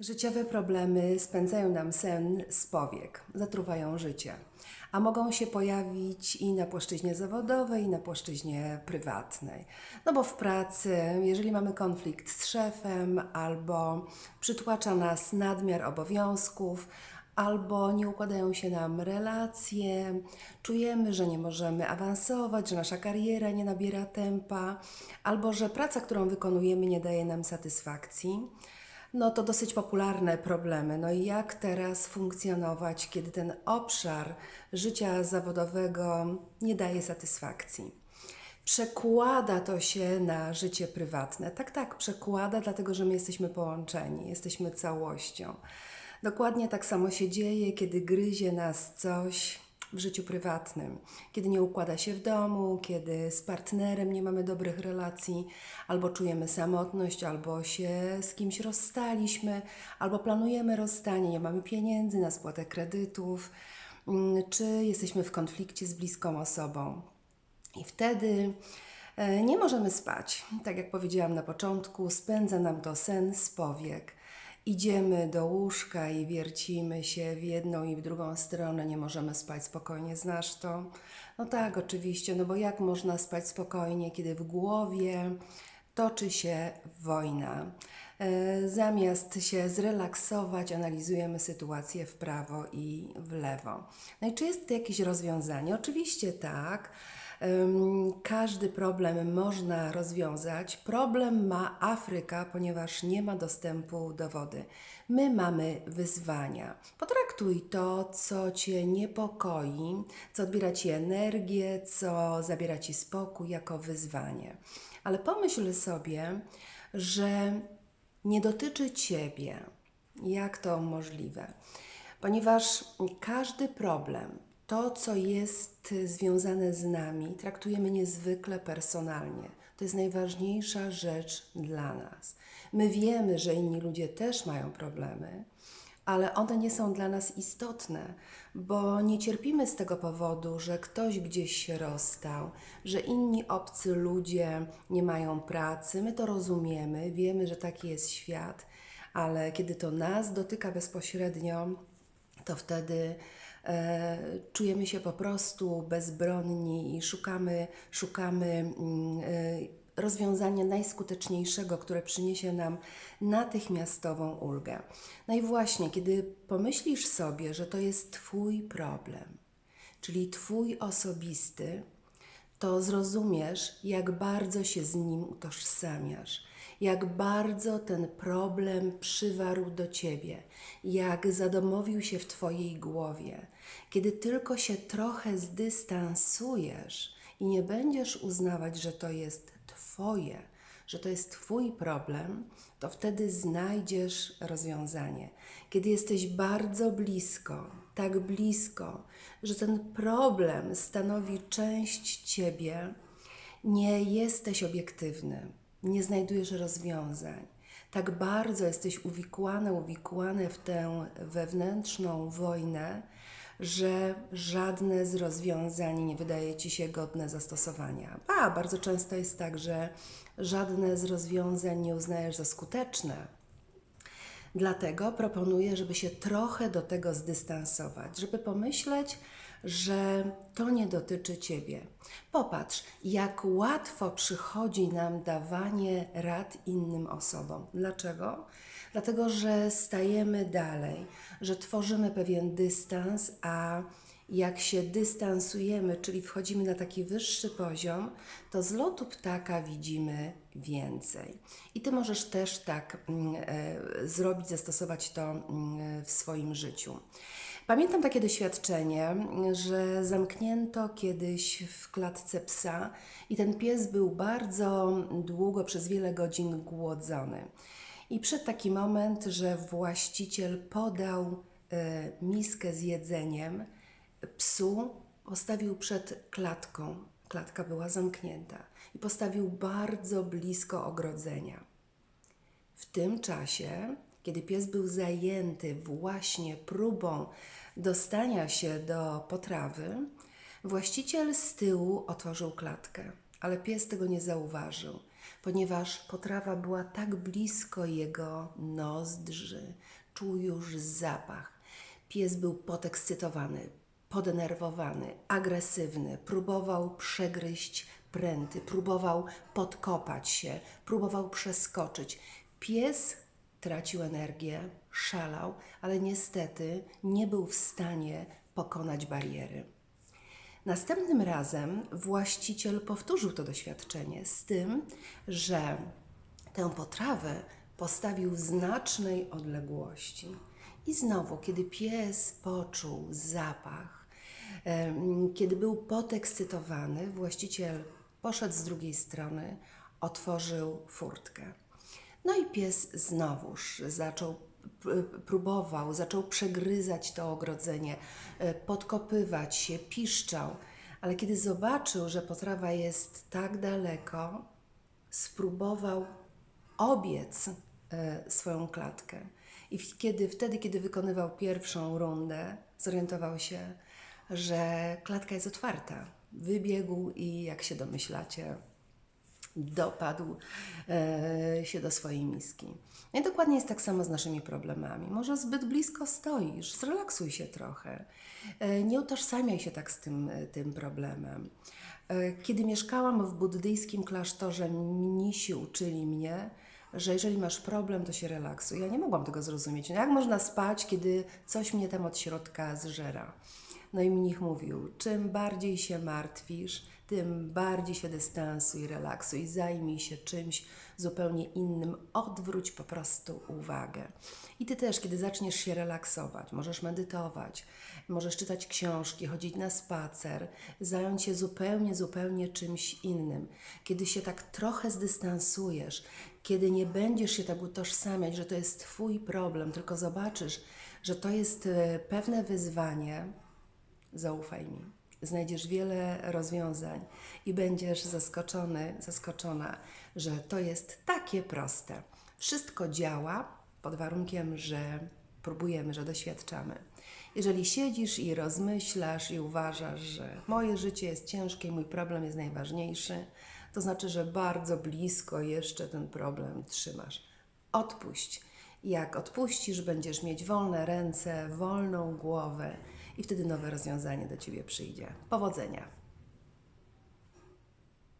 Życiowe problemy spędzają nam sen z powiek, zatruwają życie, a mogą się pojawić i na płaszczyźnie zawodowej, i na płaszczyźnie prywatnej. No bo w pracy, jeżeli mamy konflikt z szefem, albo przytłacza nas nadmiar obowiązków, albo nie układają się nam relacje, czujemy, że nie możemy awansować, że nasza kariera nie nabiera tempa, albo że praca, którą wykonujemy, nie daje nam satysfakcji. No to dosyć popularne problemy. No i jak teraz funkcjonować, kiedy ten obszar życia zawodowego nie daje satysfakcji? Przekłada to się na życie prywatne. Tak, tak, przekłada, dlatego że my jesteśmy połączeni, jesteśmy całością. Dokładnie tak samo się dzieje, kiedy gryzie nas coś w życiu prywatnym, kiedy nie układa się w domu, kiedy z partnerem nie mamy dobrych relacji, albo czujemy samotność, albo się z kimś rozstaliśmy, albo planujemy rozstanie, nie mamy pieniędzy na spłatę kredytów, mm, czy jesteśmy w konflikcie z bliską osobą. I wtedy e, nie możemy spać. Tak jak powiedziałam na początku, spędza nam to sen z powiek. Idziemy do łóżka i wiercimy się w jedną i w drugą stronę, nie możemy spać spokojnie. Znasz to? No tak, oczywiście, no bo jak można spać spokojnie, kiedy w głowie toczy się wojna? E, Zamiast się zrelaksować, analizujemy sytuację w prawo i w lewo. No i czy jest to jakieś rozwiązanie? Oczywiście tak. Każdy problem można rozwiązać. Problem ma Afryka, ponieważ nie ma dostępu do wody. My mamy wyzwania. Potraktuj to, co Cię niepokoi, co odbiera Ci energię, co zabiera Ci spokój, jako wyzwanie. Ale pomyśl sobie, że nie dotyczy Ciebie. Jak to możliwe? Ponieważ każdy problem, to co jest związane z nami, traktujemy niezwykle personalnie. To jest najważniejsza rzecz dla nas. My wiemy, że inni ludzie też mają problemy, ale one nie są dla nas istotne, bo nie cierpimy z tego powodu, że ktoś gdzieś się rozstał, że inni obcy ludzie nie mają pracy. My to rozumiemy, wiemy, że taki jest świat, ale kiedy to nas dotyka bezpośrednio, to wtedy czujemy się po prostu bezbronni i szukamy, szukamy mm, e, rozwiązania najskuteczniejszego, które przyniesie nam natychmiastową ulgę. No i właśnie, kiedy pomyślisz sobie, że to jest Twój problem, czyli Twój osobisty, to zrozumiesz, jak bardzo się z nim utożsamiasz, jak bardzo ten problem przywarł do ciebie, jak zadomowił się w twojej głowie. Kiedy tylko się trochę zdystansujesz i nie będziesz uznawać, że to jest twoje, że to jest Twój problem, to wtedy znajdziesz rozwiązanie. Kiedy jesteś bardzo blisko, tak blisko, że ten problem stanowi część Ciebie, nie jesteś obiektywny, nie znajdujesz rozwiązań. Tak bardzo jesteś uwikłany, uwikłany w tę wewnętrzną wojnę, że żadne z rozwiązań nie wydaje ci się godne zastosowania. A bardzo często jest tak, że żadne z rozwiązań nie uznajesz za skuteczne. Dlatego proponuję, żeby się trochę do tego zdystansować, żeby pomyśleć, że to nie dotyczy Ciebie. Popatrz, jak łatwo przychodzi nam dawanie rad innym osobom. Dlaczego? Dlatego, że stajemy dalej, że tworzymy pewien dystans, a jak się dystansujemy, czyli wchodzimy na taki wyższy poziom, to z lotu ptaka widzimy więcej. I ty możesz też tak mm, e, zrobić, zastosować to mm, w swoim życiu. Pamiętam takie doświadczenie, że zamknięto kiedyś w klatce psa i ten pies był bardzo długo, przez wiele godzin głodzony. I przyszedł taki moment, że właściciel podał e, miskę z jedzeniem psu, postawił przed klatką. Klatka była zamknięta i postawił bardzo blisko ogrodzenia. W tym czasie, kiedy pies był zajęty właśnie próbą dostania się do potrawy, właściciel z tyłu otworzył klatkę, ale pies tego nie zauważył. ponieważ potrawa była tak blisko jego nozdrzy, czuł już zapach. Pies był podekscytowany, podenerwowany, agresywny, próbował przegryźć pręty, próbował podkopać się, próbował przeskoczyć. Pies tracił energię, szalał, ale niestety nie był w stanie pokonać bariery. Następnym razem właściciel powtórzył to doświadczenie z tym, że tę potrawę postawił w znacznej odległości. I znowu, kiedy pies poczuł zapach, kiedy był podekscytowany, właściciel poszedł z drugiej strony, otworzył furtkę. No i pies znowuż zaczął, próbował, zaczął przegryzać to ogrodzenie, e, podkopywać się, piszczał, ale kiedy zobaczył, że potrawa jest tak daleko, spróbował obiec e, swoją klatkę. I kiedy, wtedy, kiedy wykonywał pierwszą rundę, zorientował się, że klatka jest otwarta. Wybiegł i, jak się domyślacie, dopadł e, się do swojej miski. No i dokładnie jest tak samo z naszymi problemami. Może zbyt blisko stoisz, zrelaksuj się trochę. E, nie utożsamiaj się tak z tym, e, tym problemem. E, kiedy mieszkałam w buddyjskim klasztorze, mnisi uczyli mnie, że jeżeli masz problem, to się relaksuj. Ja nie mogłam tego zrozumieć. No jak można spać, kiedy coś mnie tam od środka zżera? No i mnich mówił, czym bardziej się martwisz, tym bardziej się dystansuj, relaksuj, zajmij się czymś zupełnie innym, odwróć po prostu uwagę. I ty też, kiedy zaczniesz się relaksować, możesz medytować, możesz czytać książki, chodzić na spacer, zająć się zupełnie, zupełnie czymś innym. Kiedy się tak trochę zdystansujesz, kiedy nie będziesz się tak utożsamiać, że to jest Twój problem, tylko zobaczysz, że to jest e, pewne wyzwanie, zaufaj mi. Znajdziesz wiele rozwiązań i będziesz zaskoczony, zaskoczona, że to jest takie proste. Wszystko działa pod warunkiem, że próbujemy, że doświadczamy. Jeżeli siedzisz i rozmyślasz i uważasz, że moje życie jest ciężkie i mój problem jest najważniejszy, to znaczy, że bardzo blisko jeszcze ten problem trzymasz. Odpuść. Jak odpuścisz, będziesz mieć wolne ręce, wolną głowę i wtedy nowe rozwiązanie do ciebie przyjdzie. Powodzenia!